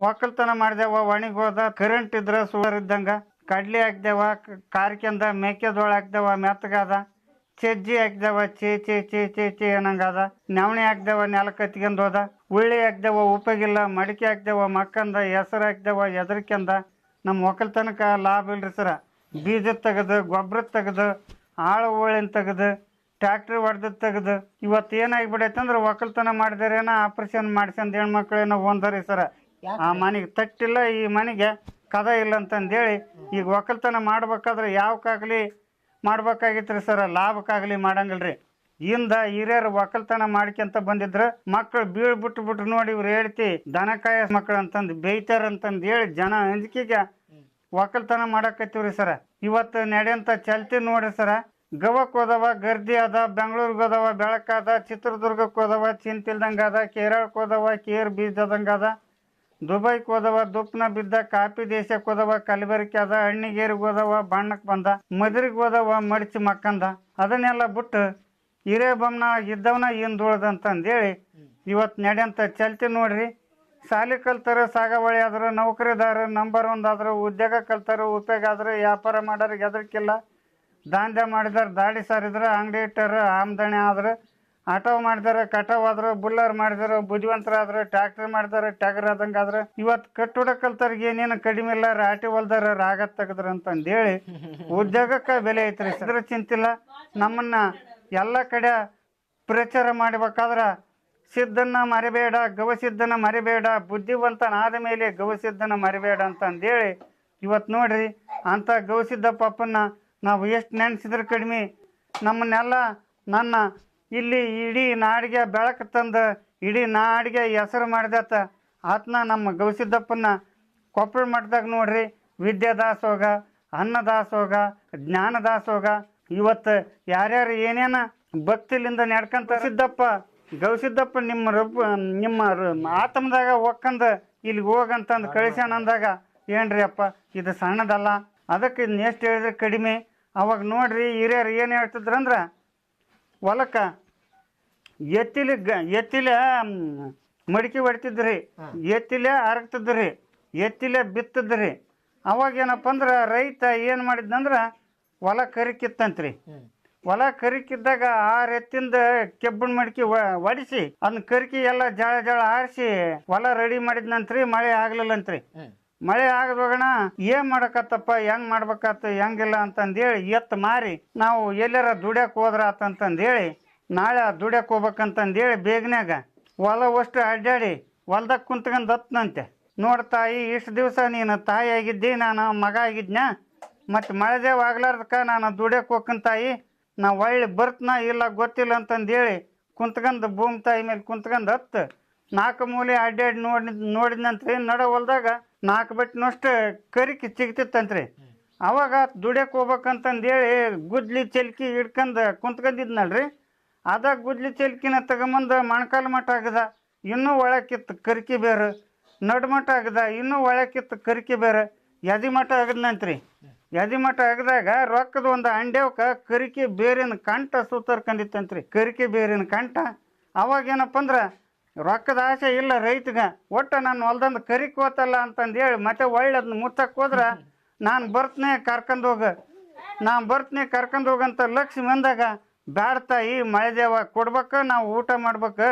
ಒಕ್ಕಲ್ತನ ಮಾಡಿದೆವ, ಒಣಗಿ ಹೋದ ಕರೆಂಟ್ ಇದ್ರ ಸುಡರ್ ಇದ್ದಂಗ. ಕಡ್ಲಿ ಹಾಕ್ದೇವ ಕಾರ್ಕೆಂದ ಮೇಕೆದೋಳ ಹಾಕ್ದೇವ, ಮೆತ್ತಗಾದ. ಚಜ್ಜಿ ಹಾಕ್ದೇವ ಚೇ ಚೇ ಚೇ ಚೇ ಚೇ ಅನ್ನಂಗಾದ. ನವಣಿ ಹಾಕ್ದೇವ, ನೆಲ ಕತ್ಕೊಂಡ್ ಹೋದ. ಉಳ್ಳಿ ಹಾಕ್ದೇವ, ಉಪಗಿಲ್ಲ. ಮಡಿಕೆ ಹಾಕ್ದೇವ, ಮಕ್ಕಂದ, ಹೆಸರು ಹಾಕ್ದೇವ ಎದರ್ಕೆಂದ ನಮ್ಮ ಒಕ್ಕಲ್ತನಕ ಲಾಭ ಇಲ್ರಿ ಸರ. ಬೀಜ ತೆಗೆದು ಗೊಬ್ಬರ ತೆಗೆದು, ಆಳು ಹೋಳಿನ ತೆಗೆದು ಟ್ಯಾಕ್ಟ್ರಿ ಹೊಡೆದ್ ತೆಗೆದು. ಇವತ್ತು ಏನಾಗ್ಬಿಡೈತೆ ಅಂದ್ರೆ ಒಕ್ಕಲ್ತನ ಮಾಡಿದಾರೇನ ಆಪ್ರೇಷನ್ ಮಾಡ್ಸ್ಕೊಂಡ್ ಹೆಣ್ಮಕ್ಳೇನೋ ಒಂದರಿ ಸರ. ಆ ಮನೆಗೆ ತಟ್ಟಿಲ್ಲ, ಈ ಮನೆಗೆ ಕದ ಇಲ್ಲ ಅಂತಂದೇಳಿ ಈಗ ಒಕ್ಕಲ್ತನ ಮಾಡ್ಬೇಕಾದ್ರೆ ಯಾವಕ್ಕಾಗ್ಲಿ ಮಾಡ್ಬೇಕಾಗಿತ್ರಿ ಸರ್? ಲಾಭಕ್ಕಾಗ್ಲಿ ಮಾಡಂಗಿಲ್ರಿ. ಇಂದ ಹಿರಿಯರು ಒಕ್ಕಲ್ತನ ಮಾಡ್ಕೊಂತ ಬಂದಿದ್ರ ಮಕ್ಕಳು ಬೀಳ್ ಬಿಟ್ಟು ನೋಡಿ ಇವ್ರು ಹೇಳ್ತಿ ದನಕಾಯ ಮಕ್ಕಳು ಅಂತಂದು ಬೇಯ್ತಾರ ಅಂತಂದು ಹೇಳಿ ಜನ ಅಂಜಿಕೆಗೆ ಒಕ್ಕಲ್ತನ ಮಾಡಾಕತ್ತೀವ್ರಿ ಸರ. ಇವತ್ತು ನಡೆಯಂತ ಚಲ್ತಿ ನೋಡ್ರಿ ಸರ. ಗವಕ್ ಹೋದವ, ಗರ್ದಿ ಅದ, ಬೆಂಗಳೂರಿಗೆ ಹೋದವ ಬೆಳಕಾದ ಚಿತ್ರದುರ್ಗಕ್ಕೆ ಹೋದವ, ಚಿಂತಿಲ್ದಂಗ ಅದ ಕೇರಳಕ್ಕೆ ಹೋದವ, ಕೇರ್ ಬೀಜದಂಗ ಅದ. ದುಬೈಕ್ ಹೋದವ ದುಪ್ನ ಬಿದ್ದ, ಕಾಪಿ ದೇಶಕ್ಕೆ ಹೋದವ ಕಲಬೆರಕೆ ಅದ ಹಣ್ಣಿಗೇರಿಗೆ ಹೋದವ ಬಣ್ಣಕ್ಕೆ ಬಂದ, ಮದ್ರಿಗೆ ಹೋದವ ಮಡಿಚಿ ಮಕ್ಕಂದ, ಅದನ್ನೆಲ್ಲ ಬಿಟ್ಟು ಹಿರೇ ಬೊಮ್ಮನ ಇದ್ದವನ ಹಿಂದ್ ಉಳ್ದಂತಂದೇಳಿ ಇವತ್ತು ನಡೆಯಂತ ಚಲ್ತಿ ನೋಡ್ರಿ. ಶಾಲೆ ಕಲ್ತಾರ ಸಾಗವಳಿ ಆದ್ರೆ, ನೌಕರಿದಾರ ನಂಬರ್ ಒಂದ್ ಆದ್ರೆ, ಉದ್ಯೋಗ ಕಲ್ತಾರ ಉಪಯೋಗ ಆದ್ರೆ, ವ್ಯಾಪಾರ ಮಾಡೋರಿಗೆ ಎದಕ್ಕಿಲ್ಲ ದಾಂಧ್ಯ ಮಾಡಿದಾರ ದಾಡಿ ಸಾರಿದ್ರೆ, ಅಂಗಡಿ ಇಟ್ಟಾರ, ಆಮದಣಿ ಆದ್ರೆ ಆಟೋ ಮಾಡಿದಾರೆ, ಕಟಾವ್ ಆದ್ರೆ ಬುಲ್ಲರ್ ಮಾಡಿದಾರೆ ಬುದ್ಧಿವಂತರಾದ್ರೆ ಟ್ರ್ಯಾಕ್ಟರ್ ಮಾಡಿದಾರೆ ಟ್ಯಾಗರ್ ಆದಂಗಾದ್ರೆ ಇವತ್ತು ಕಟ್ಟುಡ ಕಲ್ತಾರಿಗೆ ಏನೇನು ಕಡಿಮೆ ಇಲ್ಲ, ರಾಟಿ ಹೊಲ್ದಾರ ರಾಗ ತೆಗದ್ರ ಅಂತಂದೇಳಿ ಉದ್ಯೋಗಕ್ಕೆ ಬೆಲೆ ಐತ್ರಿ ಸದ್ರ ಚಿಂತಿಲ್ಲ, ನಮ್ಮನ್ನ ಎಲ್ಲ ಕಡೆ ಪ್ರಚಾರ ಮಾಡ್ಬೇಕಾದ್ರ ಸಿದ್ಧನ ಮರಿಬೇಡ ಗವಸಿದ್ಧನ ಮರಿಬೇಡ ಬುದ್ಧಿವಂತನಾದ ಮೇಲೆ ಗವಸಿದ್ಧನ ಮರಿಬೇಡ ಅಂತಂದೇಳಿ ಇವತ್ತು ನೋಡ್ರಿ ಅಂತ ಗವಸಿದ್ದ ಪಾಪನ್ನ ನಾವು ಎಷ್ಟು ನೆನೆಸಿದ್ರೆ ಕಡಿಮೆ, ನಮ್ಮನ್ನೆಲ್ಲ ನನ್ನ ಇಲ್ಲಿ ಇಡೀ ನಾಡಿಗೆ ಬೆಳಕು ತಂದು, ಇಡೀ ನಾಡಿಗೆ ಹೆಸರು ಮಾಡಿದತ್ತ ಆತನ ನಮ್ಮ ಗವಿಸಿದ್ದಪ್ಪನ ಕೊಪ್ಪಳ ಮಠದಾಗ ನೋಡ್ರಿ. ವಿದ್ಯಾ ದಾಸೋಗ ಅನ್ನ ದಾಸೋಗ ಜ್ಞಾನ ದಾಸೋಗ ಇವತ್ತು ಯಾರ್ಯಾರು ಏನೇನ ಭಕ್ತಿಲಿಂದ ನಡ್ಕಂತ ಸಿದ್ದಪ್ಪ, ಗವಿಸಿದ್ದಪ್ಪ ನಿಮ್ಮ ರಬ್ಬ ನಿಮ್ಮ ಆತ್ಮದಾಗ ಒಕ್ಕಂದ ಇಲ್ಲಿ ಹೋಗಂತಂದು ಕಳಿಸ್ಯಾನ ಅಂದಾಗ ಏನ್ರಿ ಅಪ್ಪ, ಇದು ಸಣ್ಣದಲ್ಲ. ಅದಕ್ಕೆ ಇದನ್ನ ಎಷ್ಟು ಹೇಳಿದ್ರೆ ಕಡಿಮೆ. ಅವಾಗ ನೋಡ್ರಿ ಹಿರಿಯರು ಏನು ಹೇಳ್ತಿದ್ರಂದ್ರೆ, ಹೊಲಕ್ಕೆ ಎತ್ತಿಲಿ ಗ ಎತ್ತಿಲೆ ಮ್, ಮಡಿಕೆ ಹೊಡಿತಿದ್ರಿ ಎತ್ತಿಲೆ ಅರಗ್ತಿದ್ರಿ ಎತ್ತಿಲೆ ಬಿತ್ತಿದ್ರಿ. ಅವಾಗ ಏನಪ್ಪ ಅಂದ್ರೆ ರೈತ ಏನು ಮಾಡಿದ್ನಂದ್ರೆ ಹೊಲ ಕರಿಕಿತ್ತಂತ್ರಿ. ಹೊಲ ಕರಿಕಿದ್ದಾಗ ಆರು ಎತ್ತಿಂದ ಕೆಬ್ಬಣ ಮಡಿಕೆ ಹೊಡಿಸಿ ಅದನ್ನ ಕರಿಕಿ ಎಲ್ಲ ಜಳ ಜಳ ಆರಿಸಿ ಹೊಲ ರೆಡಿ ಮಾಡಿದ್ನಂತ್ರಿ ಮಳೆ ಆಗ್ಲಿಲ್ಲಂತ್ರಿ. ಮಳೆ ಆಗದೋಗಣ ಏನ್ ಮಾಡಕತ್ತಪ್ಪ ಹೆಂಗ್ ಮಾಡ್ಬೇಕಾತ ಹೆಂಗಿಲ್ಲ ಅಂತಂದೇಳಿ ಎತ್ತು ಮಾರಿ ನಾವು ಎಲ್ಲಾರ ದುಡಿಯಕ್ ಹೋದ್ರ ಆತಂತಂದೇಳಿ ನಾಳೆ ದುಡ್ಯಕ್ಕೆ ಹೋಗ್ಬೇಕಂತಂದೇಳಿ ಬೇಗನ್ಯಾಗ ಹೊಲ ಅಷ್ಟು ಅಡ್ಡಾಡಿ ಹೊಲ್ದಾಗ ಕುಂತ್ಕೊಂಡು ಹತ್ತನಂತೆ ನೋಡಿ ತಾಯಿ, ಇಷ್ಟು ದಿವಸ ನೀನು ತಾಯಿ ಆಗಿದ್ದಿ, ನಾನು ಮಗ ಆಗಿದ್ನ ಮತ್ತು ಮಳೆದೇವ್ ಆಗ್ಲಾರ್ದಕ್ಕ ನಾನು ದುಡ್ಯಕ್ಕೆ ಹೋಗ್ಕನ್ ತಾಯಿ, ನಾ ಒಳ್ಳೆ ಬರ್ತನ ಇಲ್ಲ ಗೊತ್ತಿಲ್ಲ ಅಂತಂದೇಳಿ ಕುಂತ್ಕೊಂಡು ಭೂಮಿ ತಾಯಿ ಮೇಲೆ ಕುಂತ್ಕೊಂಡು ಹತ್ತು. ನಾಲ್ಕು ಮೂಲೆ ಅಡ್ಡಾಡಿ ನೋಡಿ ನೋಡಿದ್ನಂತ್ರಿ, ನಡ ಹೊಲ್ದಾಗ ನಾಲ್ಕು ಬಟ್ಟಿನಷ್ಟು ಕರಿಕಿ ಸಿಗ್ತಿತ್ತಂತ್ರಿ ಅವಾಗ ದುಡ್ಯಕ್ಕೆ ಹೋಗ್ಬೇಕಂತಂದೇಳಿ ಗುದ್ಲಿ ಚಲ್ಕಿ ಹಿಡ್ಕಂದು ಕುಂತ್ಕೊಂಡಿದ್ನಲ್ರಿ ಅದ ಗುದ್ಲಿ ಚೆಲ್ಕಿನ ತಗೊಂಬಂದು ಮೊಣಕಾಲು ಮಠ ಆಗದ ಇನ್ನೂ ಒಳಕಿತ್ತು ಕರಿಕೆ ಬೇರೆ. ನಡುಮಠ ಆಗದ ಇನ್ನೂ ಒಳಕಿತ್ತು ಕರಿಕೆ ಬೇರೆ. ಯದಿ ಮಠ ಆಗದ್ನಂತ್ರಿ ಯದಿ ಮಠ ಆಗದಾಗ ರೊಕ್ಕದ ಒಂದು ಅಂಡ್ಯವಕ ಕರಿಕೆ ಬೇರಿನ ಕಂಠ ಸುತ್ತರ್ಕೊಂಡಿತ್ತಂತ್ರಿ. ಕರಿಕೆ ಬೇರಿನ ಕಂಠ. ಅವಾಗ ಏನಪ್ಪ ಅಂದ್ರೆ, ರೊಕ್ಕದ ಆಸೆ ಇಲ್ಲ ರೈತಗ, ಒಟ್ಟು ನಾನು ಹೊಲ್ದಂದು ಕರಿ ಕೋತಲ್ಲ ಅಂತಂದು ಹೇಳಿ ಮತ್ತೆ ಒಳ್ಳೆ ಅದನ್ನ ಮುಚ್ಚಕ್ಕೆ ಹೋದ್ರ ನಾನು ಬರ್ತೀನಿ ಕರ್ಕೊಂಡು ಹೋಗ. ನಾನು ಬರ್ತೀನಿ ಕರ್ಕೊಂಡು ಹೋಗಂತ ಲಕ್ಷ್ಮಿ ಬಂದಾಗ ಬ್ಯಾಡ ತಾಯಿ ಮಳೆ ದೇವ ಕೊಡ್ಬೇಕು ನಾವು ಊಟ ಮಾಡ್ಬೇಕು?